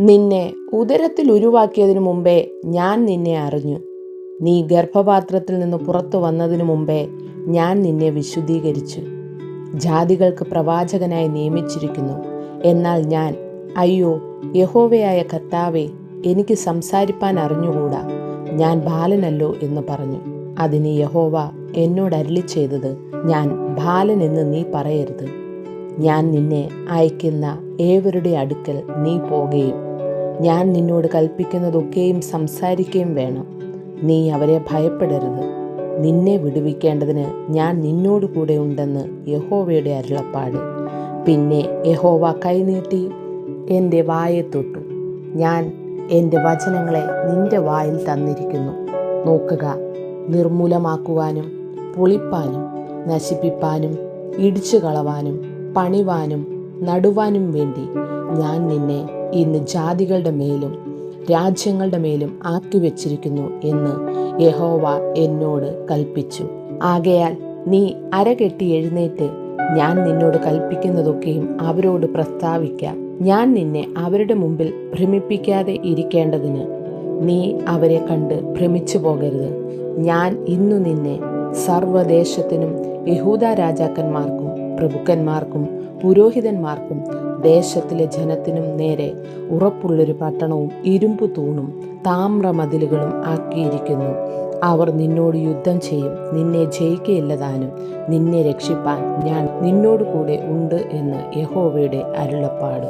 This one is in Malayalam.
നിന്നെ ഉദരത്തിൽ ഉരുവാക്കിയതിനു മുമ്പേ ഞാൻ നിന്നെ അറിഞ്ഞു. നീ ഗർഭപാത്രത്തിൽ നിന്ന് പുറത്തു വന്നതിനു മുമ്പേ ഞാൻ നിന്നെ വിശുദ്ധീകരിച്ചു. ജാതികൾക്ക് പ്രവാചകനായി നിയമിച്ചിരിക്കുന്നു. എന്നാൽ ഞാൻ അയ്യോ യഹോവയായ കർത്താവെ എനിക്ക് സംസാരിപ്പാൻ അറിഞ്ഞുകൂടാ? ഞാൻ ബാലനല്ലോ എന്ന് പറഞ്ഞു. അതിന് യഹോവ എന്നോട് അരുളി ചെയ്തത് ഞാൻ ബാലൻ എന്ന് നീ പറയരുത്. ഞാൻ നിന്നെ അയക്കുന്ന ഏവരുടെ അടുക്കൽ നീ പോകുകയും ഞാൻ നിന്നോട് കൽപ്പിക്കുന്നതൊക്കെയും സംസാരിക്കുകയും വേണം. നീ അവരെ ഭയപ്പെടരുത്. നിന്നെ വിടുവിക്കേണ്ടതിന് ഞാൻ നിന്നോട് കൂടെ ഉണ്ടെന്ന് യഹോവയുടെ അരുളപ്പാട്. പിന്നെ യഹോവ കൈനീട്ടി എന്റെ വായെ തൊട്ടു. ഞാൻ എന്റെ വചനങ്ങളെ നിന്റെ വായിൽ തന്നിരിക്കുന്നു. നോക്കുക നിർമൂലമാക്കുവാനും പൊളിപ്പാനും നശിപ്പിപ്പാനും ഇടിച്ചു കളവാനും പണിവാനും നടുവാനും വേണ്ടി ഞാൻ നിന്നെ ഇന്ന് ജാതികളുടെ മേലും രാജ്യങ്ങളുടെ മേലും ആക്കി വെച്ചിരിക്കുന്നു എന്ന് യഹോവ എന്നോട് കൽപ്പിച്ചു. ആകയാൽ നീ അരകെട്ടി എഴുന്നേറ്റ് ഞാൻ നിന്നോട് കൽപ്പിക്കുന്നതൊക്കെയും അവരോട് പ്രസ്താവിക്കാം. ഞാൻ നിന്നെ അവരുടെ മുമ്പിൽ ഭ്രമിപ്പിക്കാതെ ഇരിക്കേണ്ടതിന് നീ അവരെ കണ്ട് ഭ്രമിച്ചു പോകരുത്. ഞാൻ ഇന്നു നിന്നെ സർവദേശത്തിനും യഹൂദ രാജാക്കന്മാർക്കും പ്രഭുക്കന്മാർക്കും പുരോഹിതന്മാർക്കും ദേശത്തിലെ ജനത്തിനും നേരെ ഉറപ്പുള്ളൊരു പട്ടണവും ഇരുമ്പു തൂണും താമ്രമതിലുകളും ആക്കിയിരിക്കുന്നു. അവർ നിന്നോട് യുദ്ധം ചെയ്യും. നിന്നെ ജയിക്കയില്ലതാനും നിന്നെ രക്ഷിപ്പാൻ ഞാൻ നിന്നോട് കൂടെ ഉണ്ട് എന്ന് യഹോവയുടെ അരുളപ്പാട്.